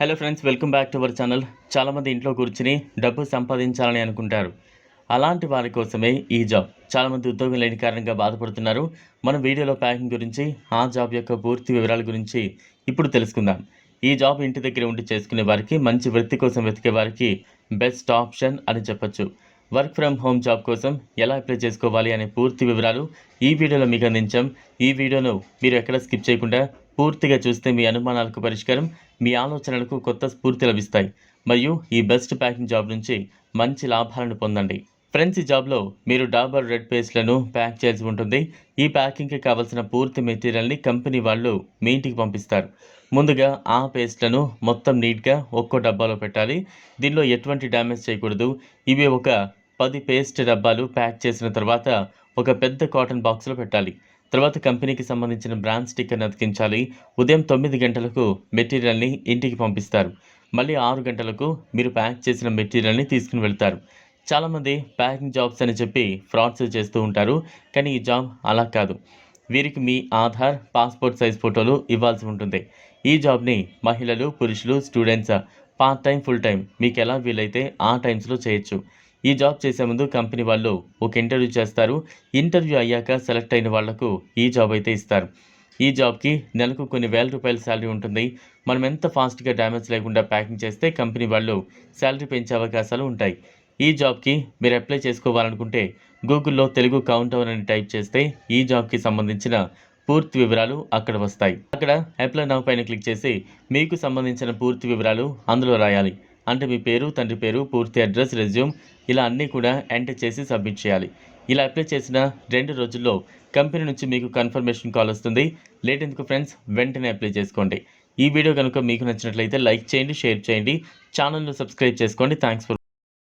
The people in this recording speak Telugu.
Hello friends welcome back to our channel. చాలామంది ఇంట్లో కూర్చుని డబ్బు సంపాదించాలని అనుకుంటారు. అలాంటి వారి కోసమే ఈ జాబ్. చాలామంది ఉద్యోగం లేని కారణంగా బాధపడుతున్నారు. మనం వీడియోలో ప్యాకింగ్ గురించి ఆ జాబ్ యొక్క పూర్తి వివరాల గురించి ఇప్పుడు తెలుసుకుందాం. ఈ జాబ్ ఇంటి దగ్గర ఉండి చేసుకునే వారికి మంచి వృత్తి కోసం వెతికే వారికి బెస్ట్ ఆప్షన్ అని చెప్పొచ్చు. వర్క్ ఫ్రమ్ హోమ్ జాబ్ కోసం ఎలా అప్లై చేసుకోవాలి అనే పూర్తి వివరాలు ఈ వీడియోలో మీకు అందించాం. ఈ వీడియోను మీరు ఎక్కడ స్కిప్ చేయకుండా పూర్తిగా చూస్తే మీ అనుమానాలకు పరిష్కారం మీ ఆలోచనలకు కొత్త స్ఫూర్తి లభిస్తాయి. మరియు ఈ బెస్ట్ ప్యాకింగ్ జాబ్ నుంచి మంచి లాభాలను పొందండి. ఫ్రెండ్స్ ఈ జాబ్లో మీరు డాబర్ రెడ్ పేస్ట్లను ప్యాక్ చేయాల్సి ఉంటుంది. ఈ ప్యాకింగ్కి కావాల్సిన పూర్తి మెటీరియల్ని కంపెనీ వాళ్ళు మీ ఇంటికి పంపిస్తారు. ముందుగా ఆ పేస్ట్లను మొత్తం నీట్గా ఒక్కో డబ్బాలో పెట్టాలి. దీనిలో ఎటువంటి డ్యామేజ్ చేయకూడదు. ఇవి ఒక పది పేస్ట్ డబ్బాలు ప్యాక్ చేసిన తర్వాత ఒక పెద్ద కాటన్ బాక్స్లో పెట్టాలి. తర్వాత కంపెనీకి సంబంధించిన బ్రాండ్ స్టిక్కర్ని అతికించాలి. ఉదయం తొమ్మిది గంటలకు మెటీరియల్ని ఇంటికి పంపిస్తారు. మళ్ళీ ఆరు గంటలకు మీరు ప్యాక్ చేసిన మెటీరియల్ని తీసుకుని వెళ్తారు. చాలామంది ప్యాకింగ్ జాబ్స్ అని చెప్పి ఫ్రాడ్స్ చేస్తూ ఉంటారు కానీ ఈ జాబ్ అలా కాదు. వీరికి మీ ఆధార్ పాస్పోర్ట్ సైజ్ ఫోటోలు ఇవ్వాల్సి ఉంటుంది. ఈ జాబ్ని మహిళలు పురుషులు students part time full time మీకు ఎలా వీలైతే ఆ టైమ్స్లో చేయొచ్చు. ఈ జాబ్ చేసే ముందు కంపెనీ వాళ్ళు ఒక ఇంటర్వ్యూ చేస్తారు. ఇంటర్వ్యూ అయ్యాక సెలెక్ట్ అయిన వాళ్ళకు ఈ జాబ్ అయితే ఇస్తారు. ఈ జాబ్కి నెలకు కొన్ని వేల రూపాయల శాలరీ ఉంటుంది. మనం ఎంత ఫాస్ట్గా డ్యామేజ్ లేకుండా ప్యాకింగ్ చేస్తే కంపెనీ వాళ్ళు శాలరీ పెంచే అవకాశాలు ఉంటాయి. ఈ జాబ్కి మీరు అప్లై చేసుకోవాలనుకుంటే గూగుల్లో తెలుగు కౌంటర్ అని టైప్ చేస్తే ఈ జాబ్కి సంబంధించిన పూర్తి వివరాలు అక్కడ వస్తాయి. అక్కడ అప్లై నవ్ పైన క్లిక్ చేసి మీకు సంబంధించిన పూర్తి వివరాలు అందులో రాయాలి. అంటే మీ పేరు తండ్రి పేరు పూర్తి అడ్రస్ రెజ్యూమ్ ఇలా అన్నీ కూడా ఎంటర్ చేసి సబ్మిట్ చేయాలి. ఇలా అప్లై చేసిన రెండు రోజుల్లో కంపెనీ నుంచి మీకు కన్ఫర్మేషన్ కాల్ వస్తుంది. లేట్ ఎందుకు ఫ్రెండ్స్? వెంటనే అప్లై చేసుకోండి. ఈ వీడియో కనుక మీకు నచ్చినట్లయితే లైక్ చేయండి షేర్ చేయండి. ఛానల్ను సబ్స్క్రైబ్ చేసుకోండి. Thanks for